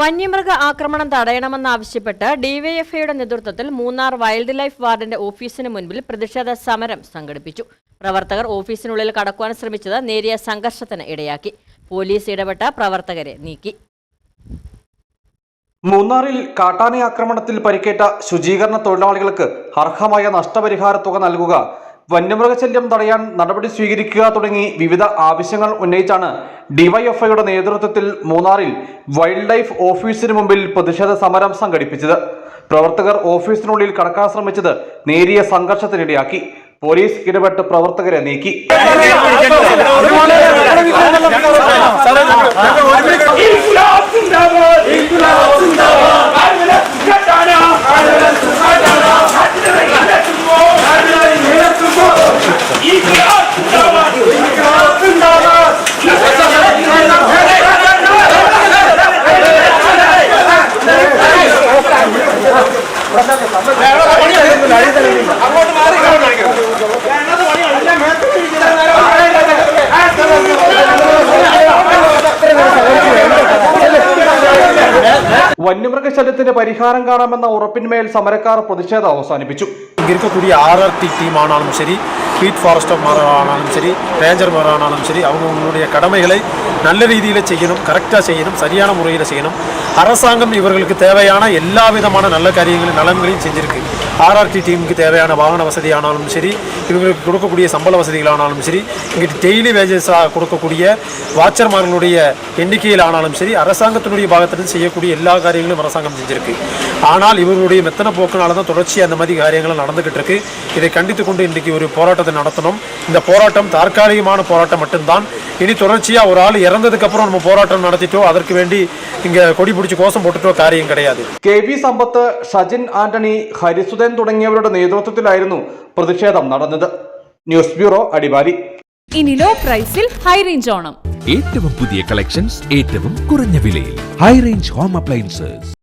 വന്യമൃഗ ആക്രമണം തടയണമെന്നാവശ്യപ്പെട്ട് ഡിവൈഎഫ്ഐയുടെ നേതൃത്വത്തിൽ മൂന്നാർ വൈൽഡ് ലൈഫ് വാർഡിന്റെ ഓഫീസിന് മുൻപിൽ പ്രതിഷേധ സമരം സംഘടിപ്പിച്ചു. പ്രവർത്തകർ ഓഫീസിനുള്ളിൽ കടക്കുവാൻ ശ്രമിച്ചത് നേരിയ സംഘർഷത്തിന് ഇടയാക്കി. പോലീസ് ഇടപെട്ട പ്രവർത്തകരെ നീക്കി. മൂന്നാറിൽ കാട്ടാന ആക്രമണത്തിൽ പരിക്കേറ്റ ശുചീകരണ തൊഴിലാളികൾക്ക് അർഹമായ നഷ്ടപരിഹാര തുക നൽകുക വന്യമൃഗശല്യം തടയാൻ നടപടി സ്വീകരിക്കുക തുടങ്ങി വിവിധ ആവശ്യങ്ങൾ ഉന്നയിച്ചാണ് ഡിവൈഎഫ്ഐയുടെ നേതൃത്വത്തിൽ മൂന്നാറിൽ വൈൽഡ് ലൈഫ് ഓഫീസിന് മുമ്പിൽ പ്രതിഷേധ സമരം സംഘടിപ്പിച്ചത്. പ്രവർത്തകർ ഓഫീസിനുള്ളിൽ കടക്കാൻ ശ്രമിച്ചത് നേരിയ സംഘർഷത്തിനിടയാക്കി. പോലീസ് ഇടപെട്ട് പ്രവർത്തകരെ നീക്കി. വന്യമൃഗശല്യത്തിന് പരിഹാരം കാണാമെന്ന ഉറപ്പിന്മേൽ സമരക്കാർ പ്രതിഷേധം അവസാനിപ്പിച്ചു. இங்கே இருக்கக்கூடிய ஆர்ஆர்டி டீம் ஆனாலும் சரி பீட் ஃபாரஸ்டர் ஆனாலும் சரி ரேஞ்சர் ஆனாலும் சரி அவங்களுடைய கடமைகளை நல்ல ரீதியில் செய்யணும் கரெக்டாக செய்யணும் சரியான முறையில் செய்யணும். அரசாங்கம் இவர்களுக்கு தேவையான எல்லா விதமான நல்ல காரியங்களும் நலன்களையும் செஞ்சுருக்கு. ஆர்ஆர்டி டீமுக்கு தேவையான வாகன வசதி ஆனாலும் சரி இவங்களுக்கு கொடுக்கக்கூடிய சம்பள வசதிகளானாலும் சரி இங்கே டெய்லி வேஜஸாக கொடுக்கக்கூடிய வாச்சர்மார்களுடைய எண்ணிக்கையில் ஆனாலும் சரி அரசாங்கத்தினுடைய பாகத்திலிருந்து செய்யக்கூடிய எல்லா காரியங்களும் அரசாங்கம் செஞ்சிருக்கு ஆனால் இவர்களுடைய மெத்தன போக்குனால தான் தொடர்ச்சியாக அந்த மாதிரி காரியங்கள் நடந்துகிட்டு இருக்கு இதை கண்டித்து கொண்டு இன்றைக்கு ஒரு போராட்டத்தை நடத்தணும் இந்த போராட்டம் தற்காலிகமான போராட்டம் மட்டும்தான் இனி தொடர்ச்சியாக ஒரு ஆள் இறந்ததுக்கு அப்புறம் நம்ம போராட்டம் நடத்திட்டோ அதற்கு வேண்டி இங்கே கொடி பிடிச்சி கோஷம் போட்டுட்டோ காரியம் கிடையாது കെ വി സമ്പത്ത് ഷജിൻ ആന്റണി തുടങ്ങിയവരുടെ നേതൃത്വത്തിലായിരുന്നു പ്രതിഷേധം നടന്നത്. News bureau Adimali. ഇനി ലോ പ്രൈസിൽ ഹൈ റേഞ്ച് ഓണം. ഏറ്റവും പുതിയ കളക്ഷൻസ് ഏറ്റവും കുറഞ്ഞ വിലയിൽ. High range home appliances.